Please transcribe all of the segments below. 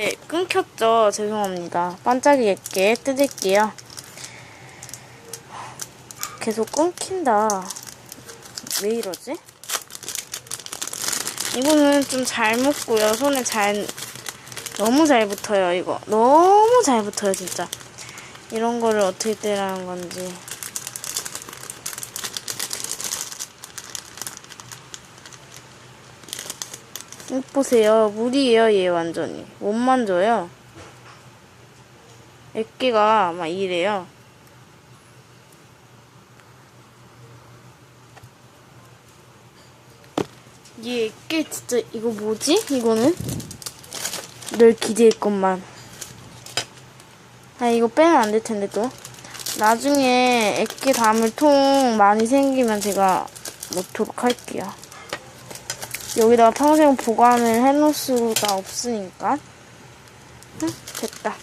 네, 끊겼죠. 죄송합니다. 반짝이게 뜯을게요. 계속 끊긴다. 왜 이러지? 이거는 좀 잘 묶고요. 손에 잘, 너무 잘 붙어요, 이거. 너무 잘 붙어요, 진짜. 이런 거를 어떻게 떼라는 건지. 보세요. 물이에요, 얘 완전히. 못 만져요. 애기가 막 이래요. 얘 애기 진짜 이거 뭐지? 이거는? 늘 기대했건만. 아 이거 빼면 안 될 텐데 또. 나중에 애기 담을 통 많이 생기면 제가 놓도록 할게요. 여기다가 평생 보관을 해놓을 수가 없으니까. 응, 됐다.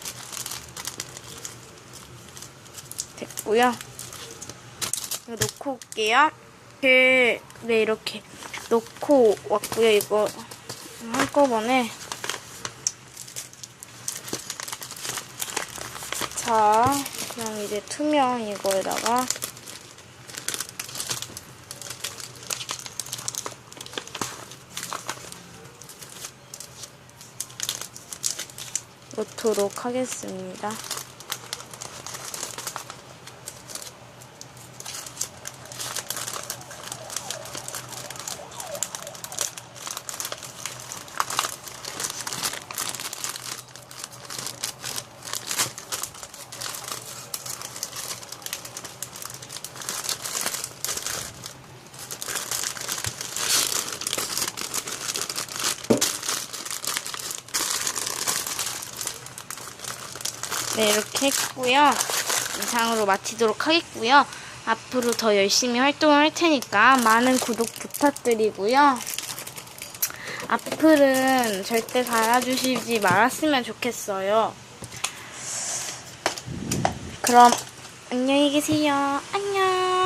됐고요. 놓고 올게요. 이렇게, 네, 이렇게 놓고 왔고요. 이거 한꺼번에. 자, 그냥 이제 투명 이거에다가 놓도록 하겠습니다. 네, 이렇게 했고요. 이상으로 마치도록 하겠고요. 앞으로 더 열심히 활동을 할 테니까 많은 구독 부탁드리고요. 앞으로는 절대 달아주시지 말았으면 좋겠어요. 그럼 안녕히 계세요. 안녕.